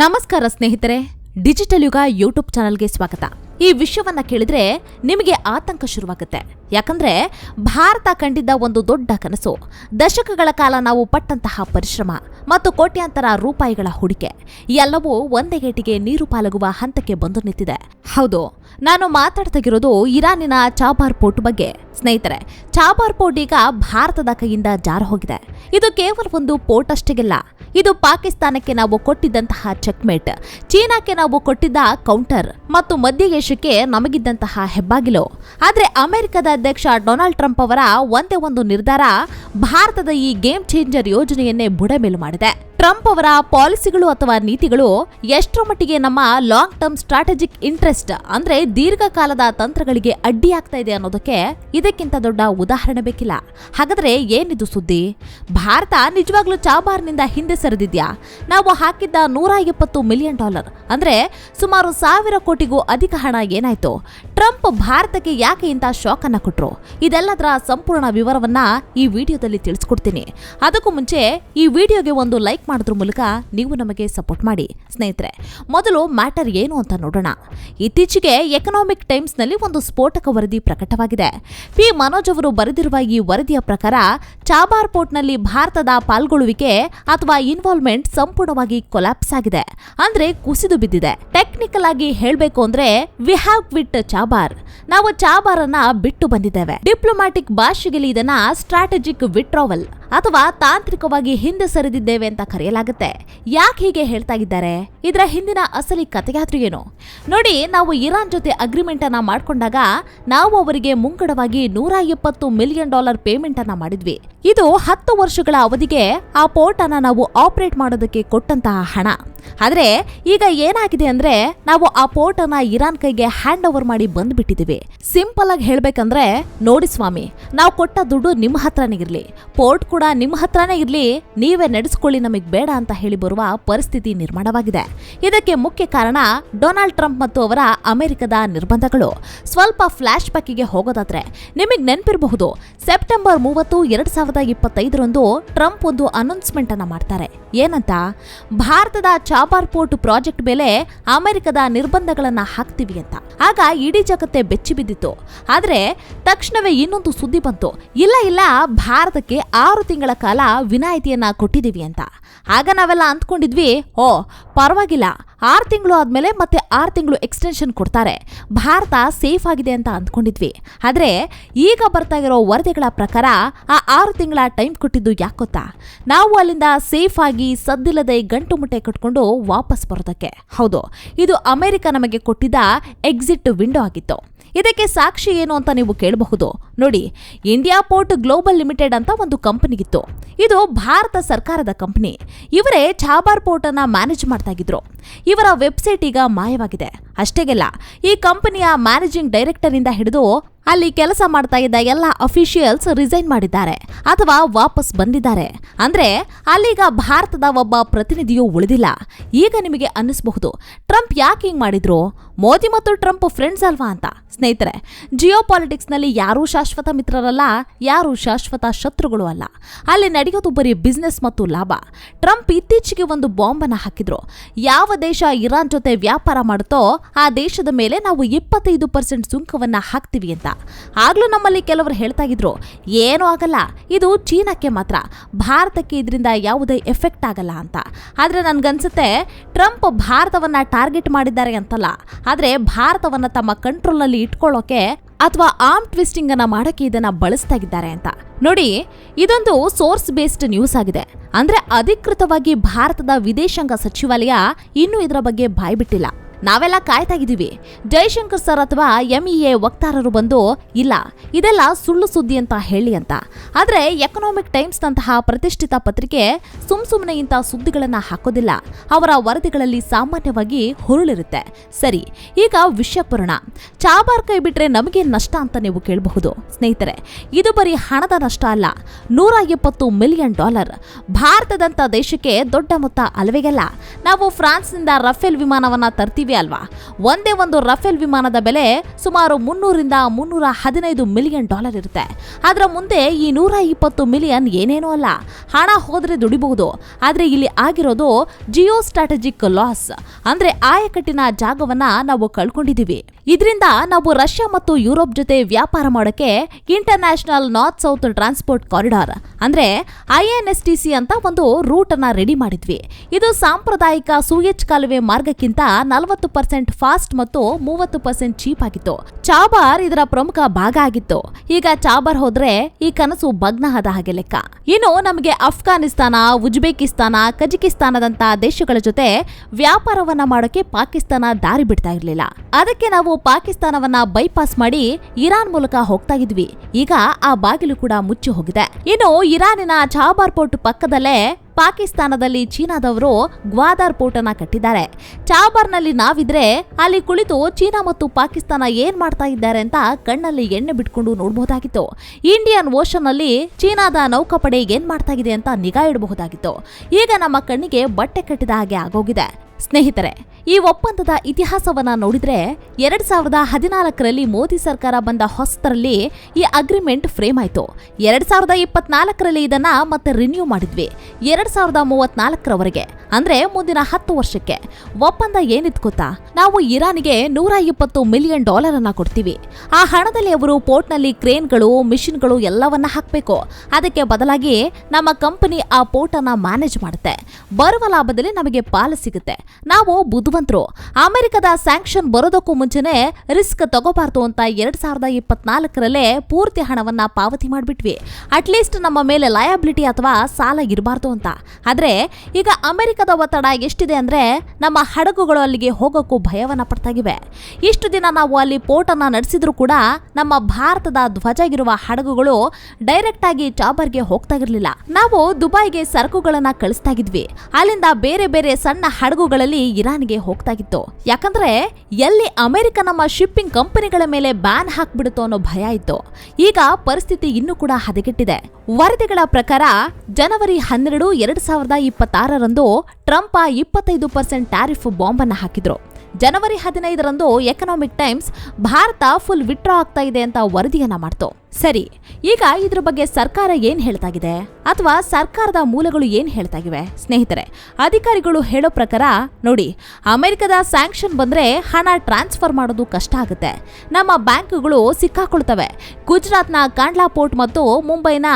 ನಮಸ್ಕಾರ ಸ್ನೇಹಿತರೆ, ಡಿಜಿಟಲ್ ಯುಗ ಯೂಟ್ಯೂಬ್ ಚಾನಲ್ಗೆ ಸ್ವಾಗತ. ಈ ವಿಷಯವನ್ನ ಕೇಳಿದ್ರೆ ನಿಮಗೆ ಆತಂಕ ಶುರುವಾಗುತ್ತೆ. ಯಾಕಂದ್ರೆ ಭಾರತ ಕಂಡಿದ್ದ ಒಂದು ದೊಡ್ಡ ಕನಸು. ದಶಕಗಳ ಕಾಲ ನಾವು ಪಟ್ಟಂತಹ ಪರಿಶ್ರಮ ಮತ್ತು ಕೋಟ್ಯಾಂತರ ರೂಪಾಯಿಗಳ ಹೂಡಿಕೆ. ಎಲ್ಲವೂ ಒಂದೇ ಗೇಟಿಗೆ ನೀರು ಪಾಲಗುವ ಹಂತಕ್ಕೆ ಬಂದು ನಿಂತಿದೆ. ಹೌದು ನಾನು ಮಾತಾಡ್ತಾಗಿರೋದು ಇರಾನಿನ ಚಾಬಾರ್ ಪೋರ್ಟ್ ಬಗ್ಗೆ. ಸ್ನೇಹಿತರೆ, ಚಾಬಾರ್ ಪೋರ್ಟ್ ಈಗ ಭಾರತದ ಕೈಯಿಂದ ಜಾರ ಹೋಗಿದೆ. ಇದು ಕೇವಲ ಒಂದು ಪೋರ್ಟ್ ಅಷ್ಟೇಗಿಲ್ಲ. ಇದು ಪಾಕಿಸ್ತಾನಕ್ಕೆ ನಾವು ಕೊಟ್ಟಿದ್ದಂತಹ ಚೆಕ್ಮೇಟ್ ಚೀನಾಕ್ಕೆ ನಾವು ಕೊಟ್ಟಿದ್ದ ಕೌಂಟರ್ ಮತ್ತು ಮಧ್ಯ ಏಷ್ಯಕ್ಕೆ ನಮಗಿದ್ದಂತಹ ಹೆಬ್ಬಾಗಿಲು. ಆದರೆ ಅಮೆರಿಕದ ಅಧ್ಯಕ್ಷ ಡೊನಾಲ್ಡ್ ಟ್ರಂಪ್ ಅವರ ಒಂದೇ ಒಂದು ನಿರ್ಧಾರ ಭಾರತದ ಈ ಗೇಮ್ ಚೇಂಜರ್ ಯೋಜನೆಯನ್ನೇ ಬುಡಮೇಲು ಮಾಡಿದೆ. ಟ್ರಂಪ್ ಅವರ ಪಾಲಿಸಿಗಳು ಅಥವಾ ನೀತಿಗಳು ಎಷ್ಟರ ಮಟ್ಟಿಗೆ ನಮ್ಮ ಲಾಂಗ್ ಟರ್ಮ್ ಸ್ಟ್ರಾಟಜಿಕ್ ಇಂಟ್ರೆಸ್ಟ್, ಅಂದ್ರೆ ದೀರ್ಘಕಾಲದ ತಂತ್ರಗಳಿಗೆ ಅಡ್ಡಿಯಾಗ್ತಾ ಇದೆ ಅನ್ನೋದಕ್ಕೆ ಇದಕ್ಕಿಂತ ದೊಡ್ಡ ಉದಾಹರಣೆ ಬೇಕಿಲ್ಲ. ಹಾಗಾದ್ರೆ ಏನಿದು ಸುದ್ದಿ? ಭಾರತ ನಿಜವಾಗ್ಲೂ ಚಾಬಾರ್ನಿಂದ ಹಿಂದೆ ಸರಿದಿದ್ಯಾ? ನಾವು ಹಾಕಿದ್ದ ನೂರ ಎಪ್ಪತ್ತು ಮಿಲಿಯನ್ ಡಾಲರ್, ಅಂದ್ರೆ ಸುಮಾರು ಸಾವಿರ ಕೋಟಿಗೂ ಅಧಿಕ ಹಣ ಏನಾಯ್ತು? ಟ್ರಂಪ್ ಭಾರತಕ್ಕೆ ಯಾಕೆ ಇಂಥ ಶಾಕ್ ಅನ್ನ ಕೊಟ್ರು? ಇದೆಲ್ಲದರ ಸಂಪೂರ್ಣ ವಿವರವನ್ನ ಈ ವಿಡಿಯೋದಲ್ಲಿ ತಿಳಿಸ್ಕೊಡ್ತೀನಿ. ಅದಕ್ಕೂ ಮುಂಚೆ ಈ ವಿಡಿಯೋಗೆ ಒಂದು ಲೈಕ್ ಮಾಡೋದ್ರ ಮೂಲಕ ನೀವು ನಮಗೆ ಸಪೋರ್ಟ್ ಮಾಡಿ. ಸ್ನೇಹಿತರೆ, ಮೊದಲು ಮ್ಯಾಟರ್ ಏನು ಅಂತ ನೋಡೋಣ. ಇತ್ತೀಚೆಗೆ ಎಕನಾಮಿಕ್ ಟೈಮ್ಸ್ನಲ್ಲಿ ಒಂದು ಸ್ಫೋಟಕ ವರದಿ ಪ್ರಕಟವಾಗಿದೆ. ಪಿ. ಮನೋಜ್ ಅವರು ಬರೆದಿರುವ ಈ ವರದಿಯ ಪ್ರಕಾರ, ಚಾಬಾರ್ ಪೋರ್ಟ್ನಲ್ಲಿ ಭಾರತದ ಪಾಲ್ಗೊಳ್ಳುವಿಕೆ ಅಥವಾ ಇನ್ವಾಲ್ವ್ಮೆಂಟ್ ಸಂಪೂರ್ಣವಾಗಿ ಕೊಲಾಪ್ಸ್ ಆಗಿದೆ. ಅಂದ್ರೆ ಕುಸಿದು ಬಿದ್ದಿದೆ. ಟೆಕ್ನಿಕಲ್ ಆಗಿ ಹೇಳಬೇಕು ಅಂದ್ರೆ, ವಿ ಹ್ಯಾವ್ ಕ್ವಿಟ್ ಚಾಬಾರ್ ನಾವು ಚಾಬಾರ್ ಅನ್ನ ಬಿಟ್ಟು ಬಂದಿದ್ದೇವೆ. ಡಿಪ್ಲೊಮ್ಯಾಟಿಕ್ ಭಾಷೆಯಲ್ಲಿ ಇದನ್ನ ಸ್ಟ್ರಾಟಜಿಕ್ ವಿಟ್ರಾವಲ್. ಅಥವಾ ತಾಂತ್ರಿಕವಾಗಿ ಹಿಂದೆ ಸರಿದಿದ್ದೇವೆ ಅಂತ ಕರೆಯಲಾಗುತ್ತೆ. ಯಾಕೆ ಹೀಗೆ ಹೇಳ್ತಾ ಇದ್ದಾರೆ? ಇದರ ಹಿಂದಿನ ಅಸಲಿ ಕಥೆಯಾದ್ರೂ ಏನು? ನೋಡಿ, ನಾವು ಇರಾನ್ ಜೊತೆ ಅಗ್ರಿಮೆಂಟ್ ಅನ್ನ ಮಾಡಿಕೊಂಡಾಗ ನಾವು ಅವರಿಗೆ ಮುಂಗಡವಾಗಿ ನೂರ ಎಪ್ಪತ್ತು ಮಿಲಿಯನ್ ಡಾಲರ್ ಪೇಮೆಂಟ್ ಅನ್ನ ಮಾಡಿದ್ವಿ. ಇದು ಹತ್ತು ವರ್ಷಗಳ ಅವಧಿಗೆ ಆ ಪೋರ್ಟ್ ಅನ್ನ ನಾವು ಆಪರೇಟ್ ಮಾಡೋದಕ್ಕೆ ಕೊಟ್ಟಂತಹ ಹಣ. ಆದರೆ ಈಗ ಏನಾಗಿದೆ ಅಂದ್ರೆ ನಾವು ಆ ಪೋರ್ಟ್ ಅನ್ನ ಇರಾನ್ ಕೈಗೆ ಹ್ಯಾಂಡ್ ಓವರ್ ಮಾಡಿ ಬಂದ್ಬಿಟ್ಟಿದೀವಿ ಸಿಂಪಲ್ ಆಗಿ ಹೇಳ್ಬೇಕಂದ್ರೆ ನೋಡಿ ಸ್ವಾಮಿ, ನಾವು ಕೊಟ್ಟ ದುಡ್ಡು ನಿಮ್ಮ ಹತ್ರನೇ ಇರಲಿ. ಪೋರ್ಟ್ ಕೂಡ ನಿಮ್ಮ ಹತ್ರನೇ ಇರಲಿ, ನೀವೇ ನಡೆಸ್ಕೊಳ್ಳಿ, ನಮಗೆ ಬೇಡ ಅಂತ ಹೇಳಿ ಬರುವ ಪರಿಸ್ಥಿತಿ ನಿರ್ಮಾಣವಾಗಿದೆ. ಇದಕ್ಕೆ ಮುಖ್ಯ ಕಾರಣ ಡೊನಾಲ್ಡ್ ಟ್ರಂಪ್ ಮತ್ತು ಅವರ ಅಮೆರಿಕದ ನಿರ್ಬಂಧಗಳು. ಸ್ವಲ್ಪ ಫ್ಲಾಶ್ ಬ್ಯಾಕಿಗೆ ಹೋಗೋದಾದ್ರೆ ನಿಮಗೆ ನೆನಪಿರಬಹುದು, ಸೆಪ್ಟೆಂಬರ್ ಮೂವತ್ತು, ಎರಡ್ ಸಾವಿರದ ಇಪ್ಪತ್ತೈದರಂದು ಟ್ರಂಪ್ ಒಂದು ಅನೌನ್ಸ್ಮೆಂಟ್ ಅನ್ನ ಮಾಡ್ತಾರೆ. ಏನಂತ? ಭಾರತದ ಚಾಬಾರ್ ಪೋರ್ಟ್ ಪ್ರಾಜೆಕ್ಟ್ ಮೇಲೆ ಅಮೆರಿಕದ ನಿರ್ಬಂಧಗಳನ್ನ ಹಾಕ್ತೀವಿ ಅಂತ. ಆಗ ಇಡೀ ಜಗತ್ತೇ ಬೆಚ್ಚಿ ಬಿದ್ದಿತ್ತು. ಆದ್ರೆ ತಕ್ಷಣವೇ ಇನ್ನೊಂದು ಸುದ್ದಿ ಬಂತು. ಇಲ್ಲ ಇಲ್ಲ, ಭಾರತಕ್ಕೆ ಆರು ತಿಂಗಳ ಕಾಲ ವಿನಾಯಿತಿಯನ್ನು ಕೊಟ್ಟಿದ್ದೀವಿ ಅಂತ. ಆಗ ನಾವೆಲ್ಲ ಅಂದ್ಕೊಂಡಿದ್ವಿ, ಓ, ಪರವಾಗಿಲ್ಲ. ಆರು ತಿಂಗಳು ಆದಮೇಲೆ ಮತ್ತೆ ಆರು ತಿಂಗಳು ಎಕ್ಸ್ಟೆನ್ಷನ್ ಕೊಡ್ತಾರೆ. ಭಾರತ ಸೇಫ್ ಆಗಿದೆ ಅಂತ ಅಂದ್ಕೊಂಡಿದ್ವಿ. ಆದರೆ, ಈಗ ಬರ್ತಾ ಇರೋ ವರದಿಗಳ ಪ್ರಕಾರ ಆ ಆರು ತಿಂಗಳ ಟೈಮ್ ಕೊಟ್ಟಿದ್ದು ಯಾಕೆ ಗೊತ್ತಾ? ನಾವು ಅಲ್ಲಿಂದ ಸೇಫ್ ಆಗಿ ಸದ್ದಿಲ್ಲದೆ ಗಂಟು ಮುಟ್ಟೆ ಕಟ್ಕೊಂಡು ವಾಪಸ್ ಬರೋದಕ್ಕೆ. ಹೌದು, ಇದು ಅಮೆರಿಕ ನಮಗೆ ಕೊಟ್ಟಿದ್ದ ಎಕ್ಸಿಟ್ ವಿಂಡೋ ಆಗಿತ್ತು. ಇದಕ್ಕೆ ಸಾಕ್ಷಿ ಏನು ಅಂತ ನೀವು ಕೇಳಬಹುದು. ನೋಡಿ, ಇಂಡಿಯಾ ಪೋರ್ಟ್ ಗ್ಲೋಬಲ್ ಲಿಮಿಟೆಡ್ ಅಂತ ಒಂದು ಕಂಪನಿಗಿತ್ತು ಇದು ಭಾರತ ಸರ್ಕಾರದ ಕಂಪನಿ. ಇವರೇ ಚಾಬಾರ್ ಪೋರ್ಟ್ ಅನ್ನ ಮ್ಯಾನೇಜ್ ಮಾಡ್ತಾ ಇದ್ರು. ಇವರ ವೆಬ್ಸೈಟ್ ಈಗ ಮಾಯವಾಗಿದೆ. ಅಷ್ಟೇಗೆಲ್ಲ ಈ ಕಂಪನಿಯ ಮ್ಯಾನೇಜಿಂಗ್ ಡೈರೆಕ್ಟರ್ ಇಂದ ಹಿಡಿದು ಅಲ್ಲಿ ಕೆಲಸ ಮಾಡ್ತಾ ಇದ್ದ ಎಲ್ಲ ಅಫಿಷಿಯಲ್ಸ್ ರಿಸೈನ್ ಮಾಡಿದ್ದಾರೆ ಅಥವಾ ವಾಪಸ್ ಬಂದಿದ್ದಾರೆ. ಅಂದ್ರೆ, ಅಲ್ಲಿಗ ಭಾರತದ ಒಬ್ಬ ಪ್ರತಿನಿಧಿಯೂ ಉಳಿದಿಲ್ಲ. ಈಗ ನಿಮಗೆ ಅನ್ನಿಸಬಹುದು, ಟ್ರಂಪ್ ಯಾಕೆ ಹಿಂಗ್ ಮಾಡಿದ್ರು? ಮೋದಿ ಮತ್ತು ಟ್ರಂಪ್ ಫ್ರೆಂಡ್ಸ್ ಅಲ್ವಾ ಅಂತ. ಸ್ನೇಹಿತರೆ ಜಿಯೋ ನಲ್ಲಿ ಯಾರೂ ಶಾಶ್ವತ ಮಿತ್ರರಲ್ಲ, ಯಾರೂ ಶಾಶ್ವತ ಶತ್ರುಗಳು ಅಲ್ಲ. ಅಲ್ಲಿ ನಡೆಯೋದು ಬರೀ ಬಿಸ್ನೆಸ್ ಮತ್ತು ಲಾಭ. ಟ್ರಂಪ್ ಇತ್ತೀಚೆಗೆ ಒಂದು ಬಾಂಬ್ ಅನ್ನ ಹಾಕಿದ್ರು. ಯಾವ ದೇಶ ಇರಾನ್ ಜೊತೆ ವ್ಯಾಪಾರ ಮಾಡುತ್ತೋ ಆ ದೇಶದ ಮೇಲೆ ನಾವು ಇಪ್ಪತ್ತೈದು ಪರ್ಸೆಂಟ್ ಸುಂಕವನ್ನು ಹಾಕ್ತೀವಿ ಅಂತ. ಆಗ್ಲೂ ನಮ್ಮಲ್ಲಿ ಕೆಲವರು ಹೇಳ್ತಾ ಇದ್ರು, ಏನೂ ಆಗಲ್ಲ, ಇದು ಚೀನಾಕ್ಕೆ ಮಾತ್ರ, ಭಾರತಕ್ಕೆ ಇದರಿಂದ ಯಾವುದೇ ಎಫೆಕ್ಟ್ ಆಗಲ್ಲ ಅಂತ. ಆದರೆ ನನಗನ್ಸುತ್ತೆ, ಟ್ರಂಪ್ ಭಾರತವನ್ನು ಟಾರ್ಗೆಟ್ ಮಾಡಿದ್ದಾರೆ ಅಂತಲ್ಲ, ಆದರೆ ಭಾರತವನ್ನು ತಮ್ಮ ಕಂಟ್ರೋಲ್ನಲ್ಲಿ ಇಟ್ಕೊಳ್ಳೋಕೆ ಅಥವಾ ಆರ್ಮ್ ಟ್ವಿಸ್ಟಿಂಗ್ ಅನ್ನ ಮಾಡಕ್ಕೆ ಇದನ್ನ ಬಳಸ್ತಾ ಇದ್ದಾರೆ ಅಂತ. ನೋಡಿ, ಇದೊಂದು ಸೋರ್ಸ್ ಬೇಸ್ಡ್ ನ್ಯೂಸ್ ಆಗಿದೆ. ಅಂದ್ರೆ ಅಧಿಕೃತವಾಗಿ ಭಾರತದ ವಿದೇಶಾಂಗ ಸಚಿವಾಲಯ ಇನ್ನೂ ಇದರ ಬಗ್ಗೆ ಬಾಯ್ಬಿಟ್ಟಿಲ್ಲ. ನಾವೆಲ್ಲ ಕಾಯ್ತಾ ಇದ್ದೀವಿ ಜೈಶಂಕರ್ ಸರ್ ಅಥವಾ ಎಂಇಎ ವಕ್ತಾರರು ಬಂದು, ಇಲ್ಲ, ಇದೆಲ್ಲ ಸುಳ್ಳು ಸುದ್ದಿ ಅಂತ ಹೇಳಿ ಅಂತ. ಆದ್ರೆ ಎಕನಾಮಿಕ್ ಟೈಮ್ಸ್ ನಂತಹ ಪ್ರತಿಷ್ಠಿತ ಪತ್ರಿಕೆ ಸುಮ್ ಸುಮ್ಮನೆ ಇಂಥ ಸುದ್ದಿಗಳನ್ನು ಹಾಕೋದಿಲ್ಲ. ಅವರ ವರದಿಗಳಲ್ಲಿ ಸಾಮಾನ್ಯವಾಗಿ ಹುರುಳಿರುತ್ತೆ. ಸರಿ, ಈಗ ವಿಷಯಪೂರ್ಣ ಚಾಬಾರ್ ಕೈ ಬಿಟ್ರೆ ನಮಗೆ ನಷ್ಟ ಅಂತ ನೀವು ಕೇಳಬಹುದು. ಸ್ನೇಹಿತರೆ, ಇದು ಬರೀ ಹಣದ ನಷ್ಟ ಅಲ್ಲ. ನೂರ ಎಪ್ಪತ್ತು ಮಿಲಿಯನ್ ಡಾಲರ್. ಭಾರತದಂಥ ದೇಶಕ್ಕೆ ದೊಡ್ಡ ಮೊತ್ತ ಅಲ್ವೇಗಲ್ಲ. ನಾವು ಫ್ರಾನ್ಸ್ನಿಂದ ರಫೇಲ್ ವಿಮಾನವನ್ನ ತರ್ತೀವಿ ಕೇಳಿದೀವಿ ಅಲ್ವಾ? ಒಂದೇ ಒಂದು ರಫೇಲ್ ವಿಮಾನದ ಬೆಲೆ ಸುಮಾರು ಮುನ್ನೂರಿಂದ ಮುನ್ನೂರ ಹದಿನೈದು ಮಿಲಿಯನ್ ಡಾಲರ್ ಇರುತ್ತೆ. ಅದರ ಮುಂದೆ ಈ ನೂರ ಇಪ್ಪತ್ತು ಮಿಲಿಯನ್ ಏನೇನೂ ಅಲ್ಲ. ಹಣ ಹೋದರೆ ದುಡಿಬಹುದು. ಆದರೆ ಇಲ್ಲಿ ಆಗಿರೋದು ಜಿಯೋ ಸ್ಟ್ರಾಟಜಿಕ್ ಲಾಸ್. ಅಂದ್ರೆ ಆಯಕಟ್ಟಿನ ಜಾಗವನ್ನ ನಾವು ಕಳ್ಕೊಂಡಿದೀವಿ ಇದರಿಂದ ನಾವು ರಷ್ಯಾ ಮತ್ತು ಯುರೋಪ್ ಜೊತೆ ವ್ಯಾಪಾರ ಮಾಡೋಕೆ international north south transport corridor ಅಂದ್ರೆ ಸಿ ಅಂತ ಒಂದು ರೂಟ್ ಅನ್ನ ರೆಡಿ ಮಾಡಿದ್ವಿ. ಇದು ಸಾಂಪ್ರದಾಯಿಕ ಸೂಯಚ್ ಕಾಲುವೆ ಮಾರ್ಗಕ್ಕಿಂತ ನಲವತ್ತು ಪರ್ಸೆಂಟ್ ಫಾಸ್ಟ್ ಮತ್ತು ಮೂವತ್ತು ಪರ್ಸೆಂಟ್ ಚೀಪ್ ಆಗಿತ್ತು. ಚಾಬಾರ್ ಇದರ ಪ್ರಮುಖ ಭಾಗ ಆಗಿತ್ತು. ಈಗ ಚಾಬಾರ್ ಹೋದ್ರೆ ಈ ಕನಸು ಭಗ್ನ ಆದ ಹಾಗೆ ಲೆಕ್ಕ. ಇನ್ನು ನಮಗೆ ಅಫ್ಘಾನಿಸ್ತಾನ, ಉಜ್ಬೇಕಿಸ್ತಾನ, ಕಜಕಿಸ್ತಾನದಂತ ದೇಶಗಳ ಜೊತೆ ವ್ಯಾಪಾರವನ್ನ ಮಾಡೋಕೆ ಪಾಕಿಸ್ತಾನ ದಾರಿ ಬಿಡ್ತಾ ಇರಲಿಲ್ಲ. ಅದಕ್ಕೆ ನಾವು ಪಾಕಿಸ್ತಾನವನ್ನ ಬೈಪಾಸ್ ಮಾಡಿ ಇರಾನ್ ಮೂಲಕ ಹೋಗ್ತಾ ಇದ್ವಿ. ಈಗ ಆ ಬಾಗಿಲು ಕೂಡ ಮುಚ್ಚಿ ಹೋಗಿದೆ. ಇನ್ನು ಇರಾನಿನ ಚಾಬಾರ್ ಪೋರ್ಟ್ ಪಕ್ಕದಲ್ಲೇ ಪಾಕಿಸ್ತಾನದಲ್ಲಿ ಚೀನಾದವರು ಗ್ವಾದಾರ್ ಪೋರ್ಟ್ ಅನ್ನ ಕಟ್ಟಿದ್ದಾರೆ. ಚಾಬಾರ್ನಲ್ಲಿ ನಾವಿದ್ರೆ ಅಲ್ಲಿ ಕುಳಿತು ಚೀನಾ ಮತ್ತು ಪಾಕಿಸ್ತಾನ ಏನ್ ಮಾಡ್ತಾ ಇದ್ದಾರೆ ಅಂತ ಕಣ್ಣಲ್ಲಿ ಎಣ್ಣೆ ಬಿಟ್ಕೊಂಡು ನೋಡಬಹುದಾಗಿತ್ತು ಇಂಡಿಯನ್ ಓಷನ್ ಅಲ್ಲಿ ಚೀನಾದ ನೌಕಾಪಡೆ ಏನ್ ಮಾಡ್ತಾ ಇದೆ ಅಂತ ನಿಗಾ ಇಡಬಹುದಾಗಿತ್ತು. ಈಗ ನಮ್ಮ ಕಣ್ಣಿಗೆ ಬಟ್ಟೆ ಕಟ್ಟಿದ ಹಾಗೆ ಆಗೋಗಿದೆ. ಸ್ನೇಹಿತರೆ, ಈ ಒಪ್ಪಂದದ ಇತಿಹಾಸವನ್ನ ನೋಡಿದ್ರೆ ಎರಡ್ ಸಾವಿರದ ಹದಿನಾಲ್ಕರಲ್ಲಿ ಮೋದಿ ಸರ್ಕಾರ ಬಂದ ಹೊಸತರಲ್ಲಿ ಈ ಅಗ್ರಿಮೆಂಟ್ ಫ್ರೇಮ್ ಆಯ್ತು. ಎರಡ್ ಸಾವಿರದ ಇಪ್ಪತ್ನಾಲ್ಕರಲ್ಲಿ ಇದನ್ನ ಮತ್ತೆ ರಿನ್ಯೂ ಮಾಡಿದ್ವಿ. ಎರಡ್ ಸಾವಿರದ ಮೂವತ್ನಾಲ್ಕರವರೆಗೆ. ಅಂದ್ರೆ ಮುಂದಿನ ಹತ್ತು ವರ್ಷಕ್ಕೆ. ಒಪ್ಪಂದ ಏನಿತ್ತು ಗೊತ್ತಾ? ನಾವು ಇರಾನ್ಗೆ ನೂರ ಇಪ್ಪತ್ತು ಮಿಲಿಯನ್ ಡಾಲರ್ ಅನ್ನ ಕೊಡ್ತೀವಿ. ಆ ಹಣದಲ್ಲಿ ಅವರು ಪೋರ್ಟ್ನಲ್ಲಿ ಕ್ರೇನ್ಗಳು, ಮಿಷಿನ್ಗಳು ಎಲ್ಲವನ್ನ ಹಾಕಬೇಕು. ಅದಕ್ಕೆ ಬದಲಾಗಿ ನಮ್ಮ ಕಂಪನಿ ಆ ಪೋರ್ಟ್ ಅನ್ನ ಮ್ಯಾನೇಜ್ ಮಾಡುತ್ತೆ. ಬರುವ ಲಾಭದಲ್ಲಿ ನಮಗೆ ಪಾಲು ಸಿಗುತ್ತೆ. ನಾವು ಬುದ್ಧಿವಂತರು. ಅಮೆರಿಕದ ಸ್ಯಾಂಕ್ಷನ್ ಬರೋದಕ್ಕೂ ಮುಂಚೆನೆ ರಿಸ್ಕ್ ತಗೋಬಾರ್ದು ಅಂತ ಎರಡ್ ಸಾವಿರದ ಇಪ್ಪತ್ನಾಲ್ಕರಲ್ಲೇ ಪೂರ್ತಿ ಹಣವನ್ನ ಪಾವತಿ ಮಾಡಿಬಿಟ್ವಿ. ಅಟ್ಲೀಸ್ಟ್ ನಮ್ಮ ಮೇಲೆ ಲಯಬಿಲಿಟಿ ಅಥವಾ ಸಾಲ ಇರಬಾರ್ದು ಅಂತ. ಆದರೆ ಈಗ ಅಮೆರಿಕದ ಒತ್ತಡ ಎಷ್ಟಿದೆ ಅಂದರೆ ನಮ್ಮ ಹಡಗುಗಳು ಅಲ್ಲಿಗೆ ಹೋಗೋಕ್ಕೂ ಭಯವನ್ನು ಪಡ್ತಾಗಿವೆ. ಇಷ್ಟು ದಿನ ನಾವು ಅಲ್ಲಿ ಪೋರ್ಟನ್ನು ನಡೆಸಿದ್ರೂ ಕೂಡ ನಮ್ಮ ಭಾರತದ ಧ್ವಜ ಇರುವ ಹಡಗುಗಳು ಡೈರೆಕ್ಟ್ ಆಗಿ ಚಾಬರ್ಗೆ ಹೋಗ್ತಾ ಇರಲಿಲ್ಲ. ನಾವು ದುಬೈಗೆ ಸರಕುಗಳನ್ನು ಕಳಿಸ್ತಾ ಇದ್ವಿ. ಅಲ್ಲಿಂದ ಬೇರೆ ಬೇರೆ ಸಣ್ಣ ಹಡಗುಗಳಲ್ಲಿ ಇರಾನ್ಗೆ ಹೋಗ್ತಾಗಿತ್ತು ಯಾಕಂದ್ರೆ ಎಲ್ಲಿ ಅಮೆರಿಕ ನಮ್ಮ ಶಿಪ್ಪಿಂಗ್ ಕಂಪನಿಗಳ ಮೇಲೆ ಬ್ಯಾನ್ ಹಾಕ್ಬಿಡುತ್ತೋ ಅನ್ನೋ ಭಯ ಇತ್ತು. ಈಗ ಪರಿಸ್ಥಿತಿ ಇನ್ನೂ ಕೂಡ ಹದಗೆಟ್ಟಿದೆ. ವರದಿಗಳ ಪ್ರಕಾರ ಜನವರಿ ಹನ್ನೆರಡು ಎರಡು ಸಾವಿರದ ಇಪ್ಪತ್ತಾರರಂದು ಟ್ರಂಪ್ ಇಪ್ಪತ್ತೈದು ಪರ್ಸೆಂಟ್ ಟ್ಯಾರಿಫ್ ಬಾಂಬ್ ಅನ್ನು ಹಾಕಿದ್ರು. ಜನವರಿ ಹದಿನೈದರಂದು Economic Times Bharat full withdraw ಆಗ್ತಾ ಇದೆ ಅಂತ ವರದಿಯನ್ನ ಮಾಡ್ತು. ಸರಿ, ಈಗ ಇದ್ರ ಬಗ್ಗೆ ಸರ್ಕಾರ ಏನ್ ಹೇಳ್ತಾಗಿದೆ? ಅಥವಾ ಸರ್ಕಾರದ ಮೂಲಗಳು ಏನ್ ಹೇಳ್ತಾಗಿವೆ? ಸ್ನೇಹಿತರೆ, ಅಧಿಕಾರಿಗಳು ಹೇಳೋ ಪ್ರಕಾರ, ನೋಡಿ, ಅಮೆರಿಕದ ಸ್ಯಾಂಕ್ಷನ್ ಬಂದ್ರೆ ಹಣ ಟ್ರಾನ್ಸ್ಫರ್ ಮಾಡೋದು ಕಷ್ಟ ಆಗುತ್ತೆ. ನಮ್ಮ ಬ್ಯಾಂಕ್ಗಳು ಸಿಕ್ಕಾಕೊಳ್ತವೆ. ಗುಜರಾತ್ನ ಕಾಂಡ್ಲಾ ಪೋರ್ಟ್ ಮತ್ತು ಮುಂಬೈನ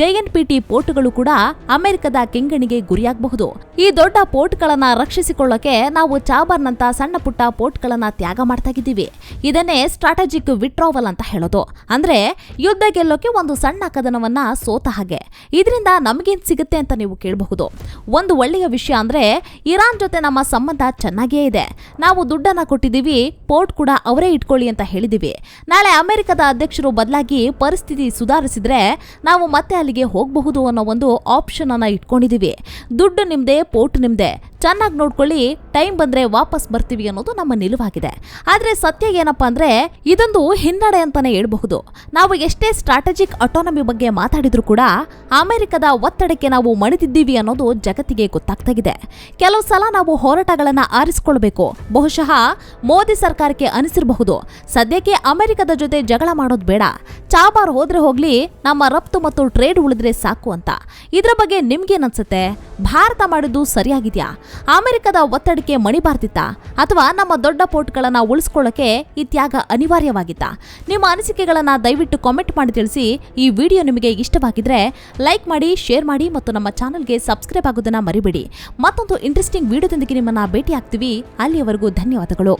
ಜೆಎನ್ ಪಿ ಟಿ ಪೋರ್ಟ್ಗಳು ಕೂಡ ಅಮೆರಿಕದ ಕೆಂಗಣಿಗೆ ಗುರಿಯಾಗಬಹುದು. ಈ ದೊಡ್ಡ ಪೋರ್ಟ್ಗಳನ್ನ ರಕ್ಷಿಸಿಕೊಳ್ಳಕ್ಕೆ ನಾವು ಚಾಬರ್ನಂತ ಸಣ್ಣ ಪುಟ್ಟ ಪೋರ್ಟ್ಗಳನ್ನ ತ್ಯಾಗ ಮಾಡ್ತಾ ಇದ್ದೀವಿ ಇದನ್ನೇ ಸ್ಟ್ರಾಟಜಿಕ್ ವಿಟ್ರಾವಲ್ ಅಂತ ಹೇಳೋದು. ಅಂದ್ರೆ ಯುದ್ಧ ಗೆಲ್ಲೋಕೆ ಒಂದು ಸಣ್ಣ ಕದನವನ್ನ ಸೋತ ಹಾಗೆ. ಇದರಿಂದ ನಮಗೇನ್ ಸಿಗುತ್ತೆ ಅಂತ ನೀವು ಕೇಳಬಹುದು. ಒಂದು ಒಳ್ಳೆಯ ವಿಷಯ ಅಂದ್ರೆ, ಇರಾನ್ ಜೊತೆ ನಮ್ಮ ಸಂಬಂಧ ಚೆನ್ನಾಗೇ ಇದೆ. ನಾವು ದುಡ್ಡನ್ನ ಕೊಟ್ಟಿದ್ದೀವಿ, ಪೋರ್ಟ್ ಕೂಡ ಅವರೇ ಇಟ್ಕೊಳ್ಳಿ ಅಂತ ಹೇಳಿದೀವಿ ನಾಳೆ ಅಮೆರಿಕದ ಅಧ್ಯಕ್ಷರು ಬದಲಾಗಿ ಪರಿಸ್ಥಿತಿ ಸುಧಾರಿಸಿದ್ರೆ, ನಾವು ಮತ್ತೆ ಅಲ್ಲಿಗೆ ಹೋಗಬಹುದು ಅನ್ನೋ ಒಂದು ಆಪ್ಷನ್ ಅನ್ನ ಇಟ್ಕೊಂಡಿದೀವಿ ದುಡ್ಡು ನಿಮ್ದೆ, ಪೋರ್ಟ್ ನಿಮ್ದೆ. ಚೆನ್ನಾಗಿ ನೋಡ್ಕೊಳ್ಳಿ, ಟೈಮ್ ಬಂದ್ರೆ ವಾಪಸ್ ಬರ್ತೀವಿ ಅನ್ನೋದು ನಮ್ಮ ನಿಲುವಾಗಿದೆ. ಆದ್ರೆ ಸತ್ಯ ಏನಪ್ಪ ಅಂದ್ರೆ, ಇದೊಂದು ಹಿನ್ನಡೆ ಅಂತಾನೆ ಹೇಳಬಹುದು. ನಾವು ಎಷ್ಟೇ ಸ್ಟ್ರಾಟಜಿಕ್ ಅಟೋನಮಿ ಬಗ್ಗೆ ಮಾತಾಡಿದ್ರು ಕೂಡ, ಅಮೆರಿಕದ ಒತ್ತಡಕ್ಕೆ ನಾವು ಮಣಿದಿದ್ದೀವಿ ಅನ್ನೋದು ಜಗತ್ತಿಗೆ ಗೊತ್ತಾಗ್ತಾಗಿದೆ. ಕೆಲವು ಸಲ ನಾವು ಹೋರಾಟಗಳನ್ನ ಆರಿಸಿಕೊಳ್ಬೇಕು. ಬಹುಶಃ ಮೋದಿ ಸರ್ಕಾರಕ್ಕೆ ಅನಿಸಿರಬಹುದು. ಸದ್ಯಕ್ಕೆ ಅಮೆರಿಕದ ಜೊತೆ ಜಗಳ ಮಾಡೋದು ಬೇಡ. ಚಾಬಾರ್ ಹೋದ್ರೆ ಹೋಗ್ಲಿ, ನಮ್ಮ ರಫ್ತು ಮತ್ತು ಟ್ರೇಡ್ ಉಳಿದ್ರೆ ಸಾಕು ಅಂತ. ಇದ್ರ ಬಗ್ಗೆ ನಿಮ್ಗೇನನ್ಸುತ್ತೆ ಭಾರತ ಮಾಡಿದ್ದು ಸರಿಯಾಗಿದ್ಯಾ? ಅಮೆರಿಕದ ಒತ್ತಡಕ್ಕೆ ಮಣಿಬಾರ್ದಿತ್ತ ಅಥವಾ ನಮ್ಮ ದೊಡ್ಡ ಪೋರ್ಟ್ಗಳನ್ನು ಉಳಿಸ್ಕೊಳ್ಳೋಕೆ ಈ ತ್ಯಾಗ ಅನಿವಾರ್ಯವಾಗಿತ್ತ. ನಿಮ್ಮ ಅನಿಸಿಕೆಗಳನ್ನು ದಯವಿಟ್ಟು ಕಾಮೆಂಟ್ ಮಾಡಿ ತಿಳಿಸಿ ಈ ವಿಡಿಯೋ ನಿಮಗೆ ಇಷ್ಟವಾಗಿದ್ರೆ ಲೈಕ್ ಮಾಡಿ ಶೇರ್ ಮಾಡಿ ಮತ್ತು ನಮ್ಮ ಚಾನಲ್ಗೆ ಸಬ್ಸ್ಕ್ರೈಬ್ ಆಗೋದನ್ನು ಮರಿಬೇಡಿ. ಮತ್ತೊಂದು ಇಂಟ್ರೆಸ್ಟಿಂಗ್ ವಿಡಿಯೋದೊಂದಿಗೆ ನಿಮ್ಮನ್ನು ಭೇಟಿ ಆಗ್ತೀವಿ ಅಲ್ಲಿಯವರೆಗೂ ಧನ್ಯವಾದಗಳು.